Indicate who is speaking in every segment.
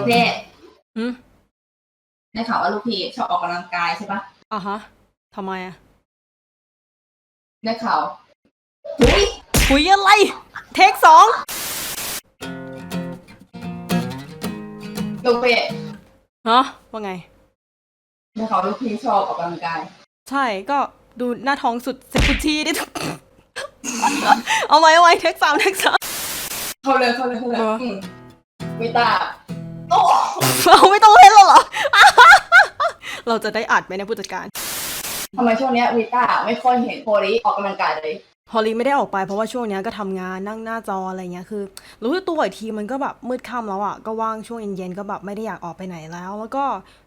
Speaker 1: ลูกพี่
Speaker 2: หืม
Speaker 1: ได้ข่าวว่าลูกพี่ชอบออกกำลังกายใช่ปะ
Speaker 2: อะฮะทำไมอะ
Speaker 1: ได้ข่าวอุ้ย
Speaker 2: คุยอะไร เทคสอง
Speaker 1: ลูกพี่
Speaker 2: ฮะว่าไง
Speaker 1: ได้ข่าวว่าลูกพี่ชอบออกกำลังกาย
Speaker 2: ใช่ก็ดูหน้าท้องสุดเซ็กุชีดิ เอาไว้เอาไว้เทคสามเทคสาม
Speaker 1: เข้าเลยเข้าเลยเข้าเลย
Speaker 2: เอออื
Speaker 1: มวิตา โอ้
Speaker 2: เราไม่ต้องเล่นแล้วเหรอ เราจะได้อัดไหมเนะผู้จัดการ
Speaker 1: ทำไมช่วงเนี้ยวิตาไม่ค่อยเห็นโพลิออกกำลังกายเลย
Speaker 2: ฮอลลีไม่ได้ออกไปเพราะว่าช่วงเนี้ยก็ทำงานนั่งหน้าจออะไรเงี้ยคือ รู้ตัวอีกทีมันก็แบบมืดค่ำแล้วอะก็ว่างช่วงเย็นๆก็แบบไม่ได้อยากออกไปไหนแล้ว แล้วก็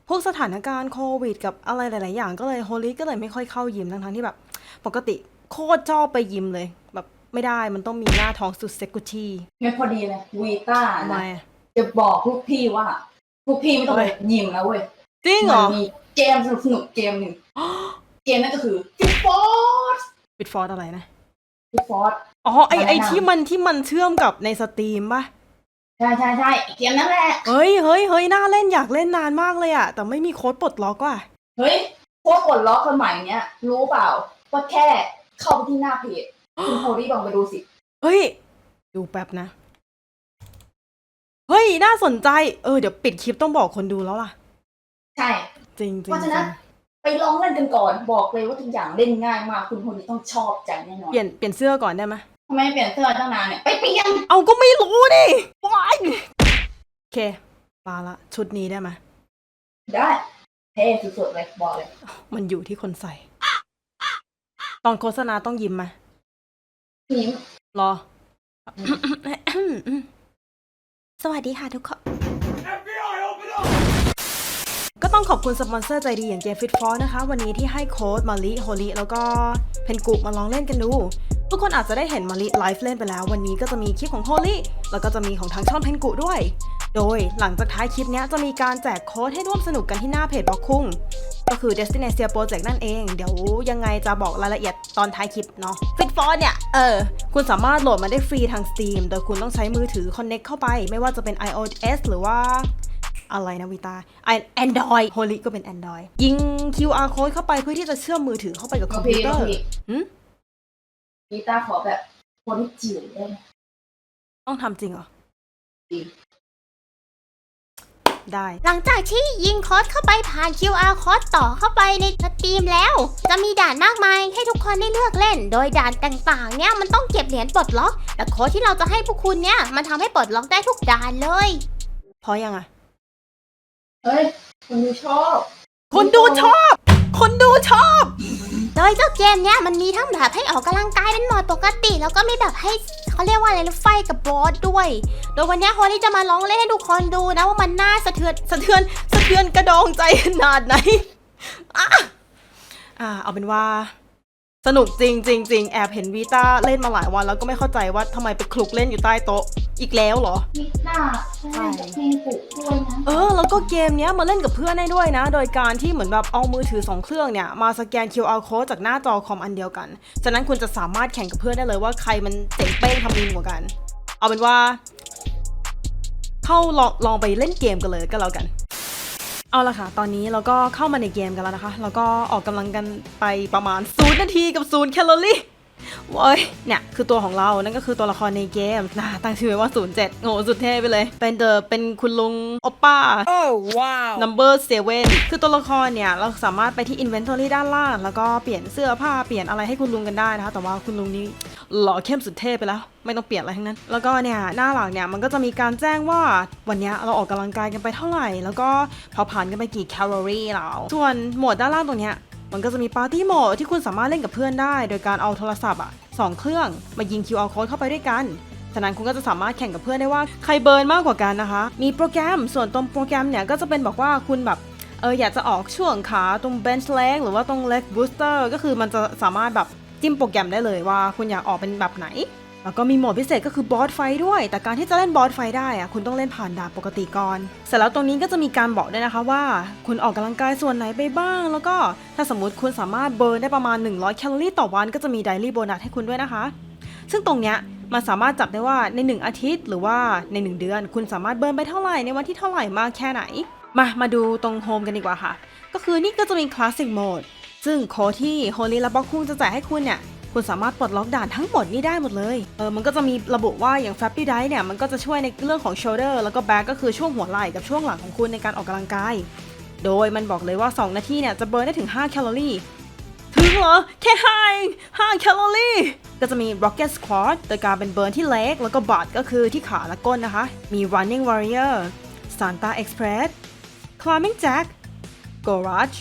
Speaker 2: พวกสถานการณ์โควิด กับอะไรหลายๆอย่างก็เลยฮอลลีก็เลยไม่ค่อยเข้ายิมทั้งๆที่แบบ ปกติโคตรชอบไปยิมเลย แบบไม่ได้มันต้องมีหน้าท้องสุดเซ็กุชี
Speaker 1: ไม่พอดีเลยวีต้า
Speaker 2: ทำไม
Speaker 1: นะ
Speaker 2: อะ
Speaker 1: จะบอกลูกพี่ว่าลูกพี่ไม่ต้องไป
Speaker 2: ทำไม
Speaker 1: ยิมแล้วเว้ย
Speaker 2: จริงเหรอ
Speaker 1: มันมีเกมสนุกสนุกๆเกมหนึ่งเกมนั่นก็คือฟิฟอร์ส
Speaker 2: ปิดฟอร์ดอะไรนะ
Speaker 1: ฟิฟอร์ส
Speaker 2: อ๋อไอไอ
Speaker 1: แนะนำ
Speaker 2: ที่มันที่มันเชื่อมกับในสตรีมปะ
Speaker 1: ใช่ใช่ใช่เกมนั่นแหละ
Speaker 2: เฮ้ยเฮ้ยเฮ้ยน่าเล่นอยากเล่นนานมากเลยอะแต่ไม่มีโค้ดปลดล็อกว่ะ
Speaker 1: เฮ้ยพวกกดล็อกสมัยเนี้ยรู้เปล่าว่าแค่เข้าไปที่หน้าเพจคุณโทรี่ลองไปดูสิ
Speaker 2: เฮ้ย ดูแป๊บนะ เฮ้ย น่าสนใจ เออ เดี๋ยวปิดคลิปต้องบอกคนดูแล้วล่ะ
Speaker 1: ใช่
Speaker 2: จริงจริ
Speaker 1: เพ
Speaker 2: ง
Speaker 1: ราะฉะนั้นไปลองเล่นกันก่อน บอกเลยว่าทุกอย่างเล่นง่ายมาก คุณโทรี่ต้องชอบใจแน่นอน
Speaker 2: เปลี่ยนเปลี่ยนเสื้อก่อนได้ไหม
Speaker 1: ทำไมไม่เปลี่ยนเสื้อตั้งนานเนี่ย ไปเปลี่ยน
Speaker 2: เอาก็ไม่รู้ดิว้ายโอเคมาละ ชุดนี้ได้ไหม
Speaker 1: ได้เท่สุดๆเลยบอกเลย
Speaker 2: มันอยู่ที่คนใส่ ตอนโฆษณาต้องยิ้มไหม
Speaker 1: นิ้ม
Speaker 2: รอ สวัสดีค่ะทุกคนก็ต้องขอบคุณสปอนเซอร์ใจดีอย่างเกมฟิตฟอร์นะคะ วันนี้ที่ให้โค้ดมาลิโฮลิแล้วก็เพนกุมาลองเล่นกันดู ทุกคนอาจจะได้เห็นมาลิไลฟ์เล่นไปแล้ว วันนี้ก็จะมีคลิปของโฮลิแล้วก็จะมีของทางช่องเพนกุด้วย โดยหลังจากท้ายคลิปเนี้ยจะมีการแจกโค้ดให้ร่วมสนุกกันที่หน้าเพจบล็อกคุงก็คือ Destinacia Project นั่นเอง เดี๋ยวยังไงจะบอกรายละเอียดตอนท้ายคลิปเนาะฟิตฟอร์เนี่ย เออ คุณสามารถโหลดมาได้ฟรีทาง Steam โดยคุณต้องใช้มือถือ Connect เข้าไป ไม่ว่าจะเป็น iOS หรือว่าอะไรนะวิตา Android Holy ก็เป็น Android ยิง QR code เข้าไปเพื่อที่จะเชื่อมมือถือเข้าไปกับค
Speaker 1: โอ
Speaker 2: อม
Speaker 1: เค
Speaker 2: พิวเตอ
Speaker 1: โอ
Speaker 2: ร์
Speaker 1: เค
Speaker 2: หืม
Speaker 1: กีตาร์ขอแบบคนที่จิ๋วได้ไหม
Speaker 2: ต้องทำจริงเหรอ
Speaker 1: จริง
Speaker 2: ได้
Speaker 3: หลังจากที่ยิงโค้ดเข้าไปผ่าน QR โค้ดต่อเข้าไปในสตรีมแล้ว จะมีด่านมากมายให้ทุกคนได้เลือกเล่น โดยด่านต่างๆเนี่ยมันต้องเก็บเหรียญปลดล็อก แต่โค้ดที่เราจะให้พวกคุณเนี่ยมันทำให้ปลดล็อกได้ทุกด่านเลย
Speaker 2: พอยังอะ
Speaker 1: เฮ้ยคนดูชอบ
Speaker 2: คนดูชอบ คนดูชอบ
Speaker 3: โดยเจ้าเกมเนี่ยมันมีทั้งแบบให้ออกกำลังกายเป็นโหมดปกติ แล้วก็มีแบบให้เขาเรียกว่าอะไรรถไฟกับบอสด้วย โดยวันนี้ยโฮลี่จะมาร้องเล่นให้ทุกคนดูนะว่ามันน่าสะเทือน
Speaker 2: สะเทือนสะเทือนกระดองใจขนาดไหนอะอ่าเอาเป็นว่า สนุกจริงจริงจริงแอบเห็นวีต้าเล่นมาหลายวันแล้วก็ไม่เข้าใจว่าทำไมไปคลุกเล่นอยู่ใต้โต๊ะอีกแล้วเหรอ
Speaker 1: มิหน้าใช่เพลงปลุกด้วยนะ
Speaker 2: เออ แล้วก็เกมเนี้ยมาเล่นกับเพื่อนได้ด้วยนะ โดยการที่เหมือนแบบเอามือถือ 2 เครื่องเนี่ย มาสแกน QR code จากหน้าจอคอมอันเดียวกัน ฉะนั้นคุณจะสามารถแข่งกับเพื่อนได้เลยว่าใครมันเจ๋งเป้งทำดีกว่ากัน เอาเป็นว่า เข้าลองลองไปเล่นเกมกันเลยก็แล้วกัน เอาละค่ะ ตอนนี้เราก็เข้ามาในเกมกันแล้วนะคะ แล้วก็ออกกำลังกันไปประมาณ0นาทีกับ0แคลอรี่โว้ยเนี่ย คือตัวของเรา นั่นก็คือตัวละครในเกมนะตั้งชื่อไว้ว่า 07โอ้โหสุดเท่ไปเลย เป็นเดอเป็นคุณลุงโอปป้า
Speaker 4: Oh wow!
Speaker 2: number 7คือตัวละครเนี่ย เราสามารถไปที่ inventory ด้านล่าง แล้วก็เปลี่ยนเสื้อผ้า เปลี่ยนอะไรให้คุณลุงกันได้นะคะ แต่ว่าคุณลุงนี้ หล่อเข้มสุดเท่ไปแล้ว ไม่ต้องเปลี่ยนอะไรทั้งนั้น แล้วก็เนี่ยหน้าหลังเนี่ยมันก็จะมีการแจ้งว่าวันเนี้ยเราออกกำลังกายกันไปเท่าไหร่ แล้วก็เผาผลาญกันไปกี่แคลอรี่แล้วส่วนหมวดด้านล่างตรงเนี้ยมันก็จะมีปาร์ตี้โหมดที่คุณสามารถเล่นกับเพื่อนได้ โดยการเอาโทรศัพท์อะสองเครื่องมายิง QR code เข้าไปด้วยกันฉะนั้นคุณก็จะสามารถแข่งกับเพื่อนได้ว่าใครเบิร์นมากกว่ากันนะคะ มีโปรแกรมส่วนตรงโปรแกรมเนี่ยก็จะเป็นบอกว่าคุณแบบเอออยากจะออกช่วงขาตรง bench leg หรือว่าตรง leg booster ก็คือมันจะสามารถแบบ จิ้มโปรแกรมได้เลยว่าคุณอยากออกเป็นแบบไหน แล้วก็มีโหมดพิเศษก็คือบอสไฟด้วย แต่การที่จะเล่นบอสไฟได้อะคุณต้องเล่นผ่านดาบปกติก่อน เสร็จแล้วตรงนี้ก็จะมีการบอกด้วยนะคะว่า คุณออกกำลังกายส่วนไหนไปบ้าง แล้วก็ถ้าสมมติคุณสามารถเบิร์นได้ประมาณ 100 แคลอรี่ต่อวันก็จะมีไดรี่โบนัสให้คุณด้วยนะคะ ซึ่งตรงเนี้ยมันสามารถจับได้ว่าในหนึ่งอาทิตย์ หรือว่าในหนึ่งเดือน คุณสามารถเบิร์นไปเท่าไหร่ในวันที่เท่าไหร่มากแค่ไหน มามาดูตรงโฮมกันดีกว่าค่ะ ก็คือนี่ก็จะมีคลาสสิกโหมด ซึ่งโค้ดที่โฮลี่และบ็อกคุงจะแจกให้คุณเนี่ยคุณสามารถปลดล็อกด่านทั้งหมดนี่ได้หมดเลย เออ มันก็จะมีระบุว่าอย่าง Flappy Dive เนี่ย มันก็จะช่วยในเรื่องของ shoulder แล้วก็ back ก็คือช่วงหัวไหล่กับช่วงหลังของคุณในการออกกำลังกาย โดยมันบอกเลยว่า 2 นาทีเนี่ย จะเบิร์นได้ถึง 5 แคลอรี่ ถึงเหรอ แค่5เอง5แคลอรี่ ก็จะมี rocket squat โดยการเป็นเบิร์นที่เล็ก แล้วก็บัตก็คือที่ขาและก้นนะคะ มี running warrior Santa Express climbing jack garage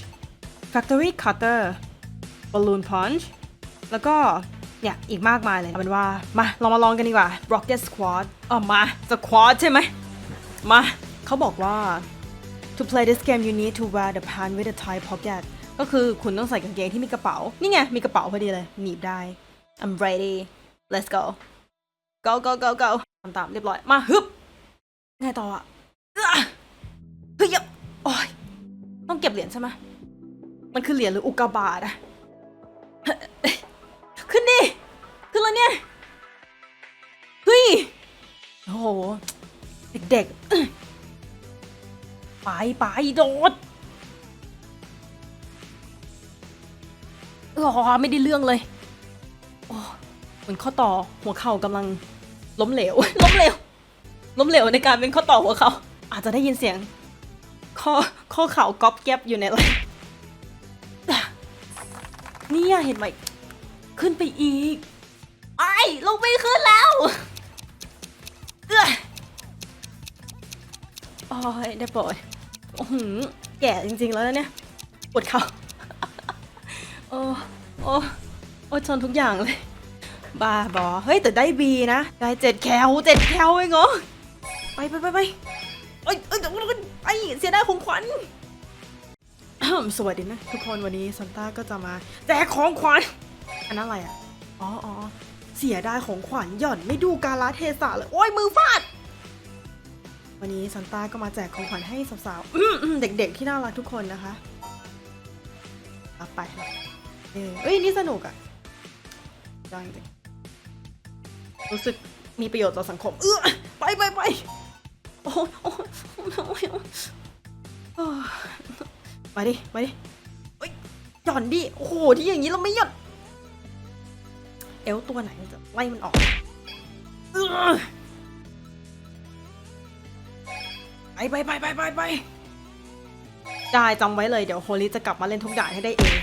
Speaker 2: factory cutter balloon punch แล้วก็เนี่ยอีกมากมายเลยเอาเป็นว่า มาลองมาลองกันดีกว่า rocket squat อ๋อมา squat ใช่ไหมมาเขาบอกว่า to play this game you need to wear the pant with a tight pocket ก็คือคุณต้องใส่กางเกงที่มีกระเป๋า นี่ไง มีกระเป๋าพอดีเลย หนีบได้ I'm ready let's go go go go go ทำตามเรียบร้อย มาฮึบไงต่ออะเฮ้ยโอ้ยต้องเก็บเหรียญใช่ไหม มันคือเหรียญหรืออุกกาบาตอะขึ้นดิ ขึ้นแล้วเนี่ย เฮ้ย โอ้โห เด็กๆ ไปไปโดดอ๋อไม่ได้เรื่องเลย โอ้เหมือนข้อต่อหัวเข่ากำลังล้มเหลว ล้มเหลว ล้มเหลวในการเป็นข้อต่อหัวเข่า อาจจะได้ยินเสียง ข้อข้อเข่าก๊อบแก๊บอยู่ในอะไร เห็นไหม ขึ้นไปอีก ไอ้ลงไปขึ้นแล้วเออโอ้ยได้โปรดโอ้โหแก่จริงๆแล้วนะเนี่ยปวดเข่าโอ้โอ้โอ้ชนทุกอย่างเลย บ้าบอ เฮ้ย แต่ได้บีนะ ได้เจ็ดแคลเจ็ดแคลเองเหรอไปไปไปไปเอ้ยเอ้ยเดี๋ยไอ้เสียดายของขวัญ สวัสดีนะทุกคนวันนี้ซันต้าก็จะมาแจกของขวัญอันนั้นอะไรอะอ๋ออ๋อเสียดายของขวัญหย่อนไม่ดูกาลเทศะเลยโอ้ยมือฟาด วันนี้ซันต้าก็มาแจกของขวัญให้สาวๆเด็กๆที่น่ารักทุกคนนะคะไปเออเอ้ยนี่สนุกอะจังจริงรู้สึกมีประโยชน์ต่อสังคม เออไปไปไปโอ้โอ้โอ้โอ้ยโอ้ย มาดิมาดิเอ้ยหย่อนดิโอ้โหที่อย่างนี้เราไม่หย่อนเอลตัวไหนมันจะไล่มันออกเอื้อไปไปไปไปไปไปได้จำไว้เลยเดี๋ยวโฮลิจะกลับมาเล่นทุกด่านให้ได้เอง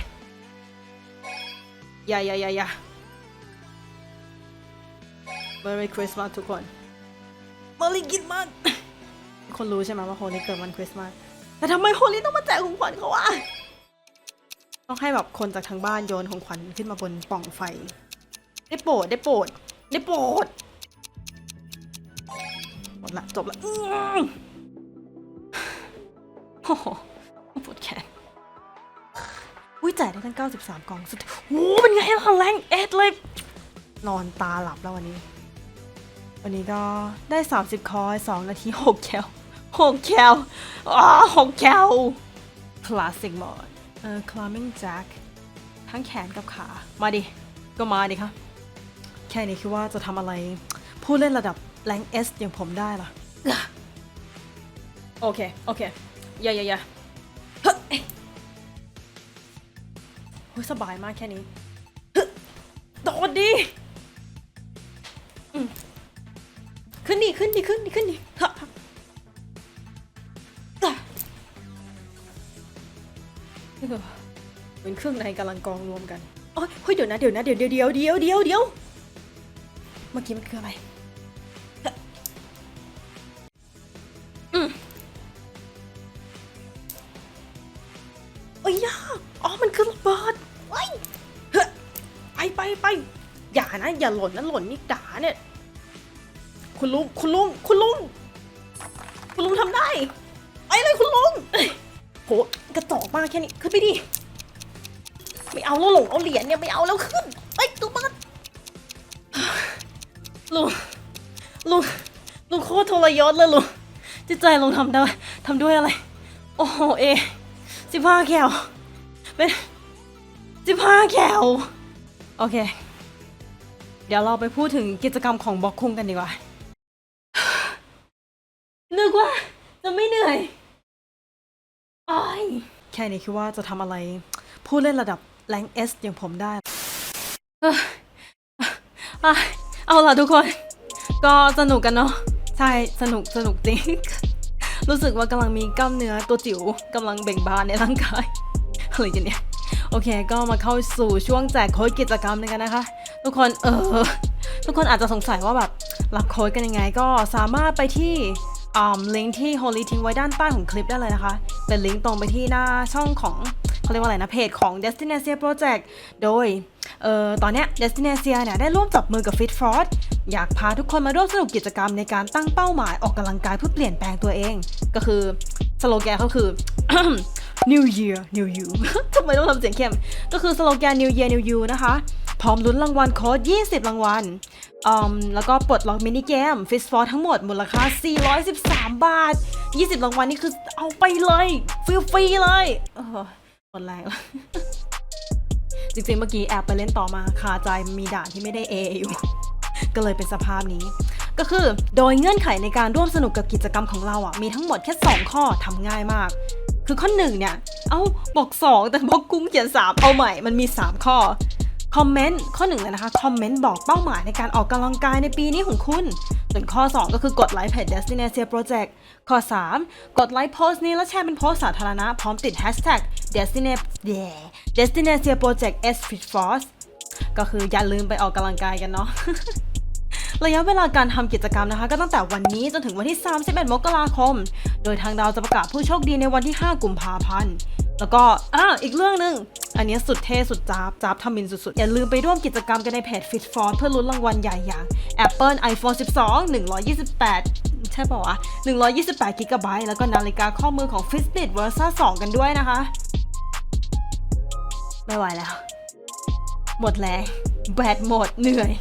Speaker 2: อย่าอย่าอย่าอย่า Merry Christmas ทุกคน Merry Christmas คนรู้ใช่ไหมว่าโฮลิเกิดวันคริสต์มาส แต่ทำไมโฮลิต้องมาแจกของขวัญเขาวะต้องให้แบบคนจากทางบ้านโยนของขวัญขึ้นมาบนปล่องไฟ ได้โปรดได้โปรดได้โปรดหมดละจบละโอ้โหปวดแขนอุ้ยจ่ายได้ตั้ง 93 กล่องสุดโอ้เป็นไงล่ะแรงเอ็ดเลย นอนตาหลับแล้ววันนี้ วันนี้ก็ได้ 30 คอย 2 นาที 6 แคล 6แคลอ้า6แคลคลาสสิกหมดเออ climbing jack ทั้งแขนกับขา มาดิ ก็มาดิครับแค่นี้คิดว่าจะทำอะไร ผู้เล่นระดับแรงเอสอย่างผมได้ล่ะโอเค โอเค อย่าอย่าอย่าเฮ้ยโอ้ยสบายมากแค่นี้ฮ้ยโดดดิขึ้นดิขึ้นดิขึ้นดิขึ้นดิฮะ เออเหมือนเครื่องในกำลังกองรวมกันโอ้ยเฮ้ยเดี๋ยวนะเดี๋ยวนะเดี๋ยวเดี๋ยวเดี๋ยวเดี๋ยวเดี๋ยวเดี๋ยวเมื่อกี้มันคืออะไรอืมโอ้ยยาอ๋อ มันคือระเบิดเฮ้ยเฮ้ไปไปไปอย่านะ อย่าหล่นนะหล่นนี่ด่าเนี่ย คุณลุง คุณลุง คุณลุง คุณลุงทำได้ ไอ้เลยคุณลุงโห ระจอกมากแค่นี้ขึ้นไปดิไม่เอาแล้วหลงเอาเหรียญเนี่ยไม่เอาแล้วขึ้นเอ้ยตัวบ้านลุงลุงลุงโคตรทรยศเลยลุงจิตใจลุงทำได้ทำด้วยอะไร โอ้โหเอสิบห้าแคลเป็นสิบห้าแคลโอเค เดี๋ยวเราไปพูดถึงกิจกรรมของบล็อกคุงกันดีกว่า นึกว่าจะไม่เหนื่อยอ้ายแค่นี้คิดว่าจะทำอะไร ผู้เล่นระดับแรงเอสอย่างผมได้ เอาล่ะทุกคน ก็สนุกกันเนาะใช่สนุกสนุกจริง รู้สึกว่ากำลังมีกล้ามเนื้อตัวจิ๋วกำลังเบ่งบานในร่างกายอะไรกันเนี่ยโอเค ก็มาเข้าสู่ช่วงแจกโค้ดกิจกรรมกันนะคะ ทุกคนเออทุกคนอาจจะสงสัยว่าแบบรับโค้ดกันยังไง ก็สามารถไปที่ ลิงก์ที่ Holy ทิ้งไว้ด้านใต้ของคลิปได้เลยนะคะ เป็นลิงก์ตรงไปที่หน้าช่องของเขาเรียกว่าอะไรนะ เพจของ Destination Project โดยเอ่อตอนเนี้ย Destination เนี่ยได้ร่วมจับมือกับ Fit f o r อยากพาทุกคนมาร่วมสนุกกิจกรรมในการตั้งเป้าหมายออกกำลังกายเพื่อเปลี่ยนแปลงตัวเอง ก็คือสโลแกนเขาคือ New Year New You ทำไมต้องทำเสียงเข้ม ก็คือสโลแกน New Year New You นะคะ พร้อมลุ้นรางวัลโค้ด20 รางวัลอืมแล้วก็ปลดล็อกมินิเกม f i s f o r ทั้งหมดมูลค่า 413 บาท 20 รางวัลนี่คือเอาไปเลยฟรีๆเลยหมดแรงแล้วจริงๆเมื่อกี้แอบไปเล่นต่อมาคาใจมีด่านที่ไม่ได้ A อยู่ ก็เลยเป็นสภาพนี้ ก็คือโดยเงื่อนไขในการร่วมสนุกกับกิจกรรมของเราอะมีทั้งหมดแค่ 2 ข้อทำง่ายมาก คือข้อหนึ่งเนี่ย เอ้าบอก 2 แต่บอกกุ้งเขียน 3 เอาใหม่มันมี 3 ข้อ คอมเมนต์ข้อหนึ่งเลยนะคะคอมเมนต์บอกเป้าหมายในการออกกำลังกายในปีนี้ของคุณส่วนข้อ 2 ก็คือกดไลค์เพจ Destination Project ข้อ 3 กดไลค์โพสต์นี้แล้วแชร์เป็นโพสต์สาธารณะพร้อมติด hashtag Destination Destination Project S Fit Force ก็คืออย่าลืมไปออกกำลังกายกันเนาะระยะเวลาการทำกิจกรรมนะคะ ก็ตั้งแต่วันนี้จนถึงวันที่ 31 มกราคม โดยทางเราจะประกาศผู้โชคดีในวันที่ 5 กุมภาพันธ์ แล้วก็อ่าอีกเรื่องหนึ่งอันนี้สุดเท่สุดจ้าบจ้าบทำมินสุดๆ อย่าลืมไปร่วมกิจกรรมกันในเพจ Fit for เพื่อลุ้นรางวัลใหญ่อย่าง Apple iPhone 12 128 ใช่ป่าวะ128กิกะไบต์แล้วก็นาฬิกาข้อมือของ Fitbit Versa 2 กันด้วยนะคะ ไม่ไหวแล้ว หมดแรงแบตหมดเหนื่อย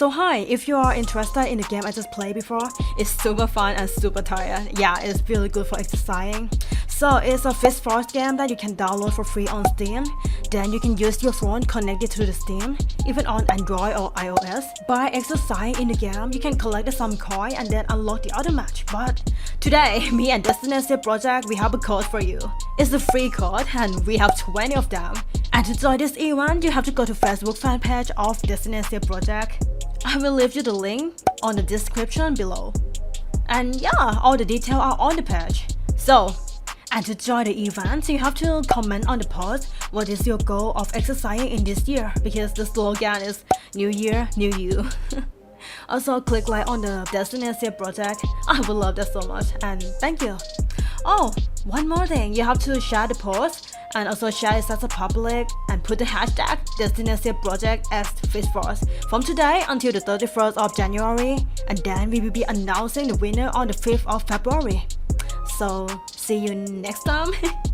Speaker 2: So hi, if you are interested in the game I just played before, it's super fun and super tired. Yeah, it's really good for exercising. So it's a Fist Force game that you can download for free on Steam. Then you can use your phone connected to the Steam, even on Android or iOS. By exercising in the game, you can collect some coin and then unlock the other match. But today, me and Destination Project, we have a code for you. It's a free code and we have 20 of them. And to join this event, you have to go to Facebook fan page of Destination Project. I will leave you the link on the description below. And yeah, all the details are on the page. So, and to join the event, you have to comment on the post what is your goal of exercising in this year because the slogan is New Year, New You. also, click like on the Destination project. I would love that so much and thank you. Oh, one more thing, you have to share the post and also share it as a public and put the hashtag Destination Project as Fishforce from today until the 31st of January and then we will be announcing the winner on the 5th of February. So see you next time.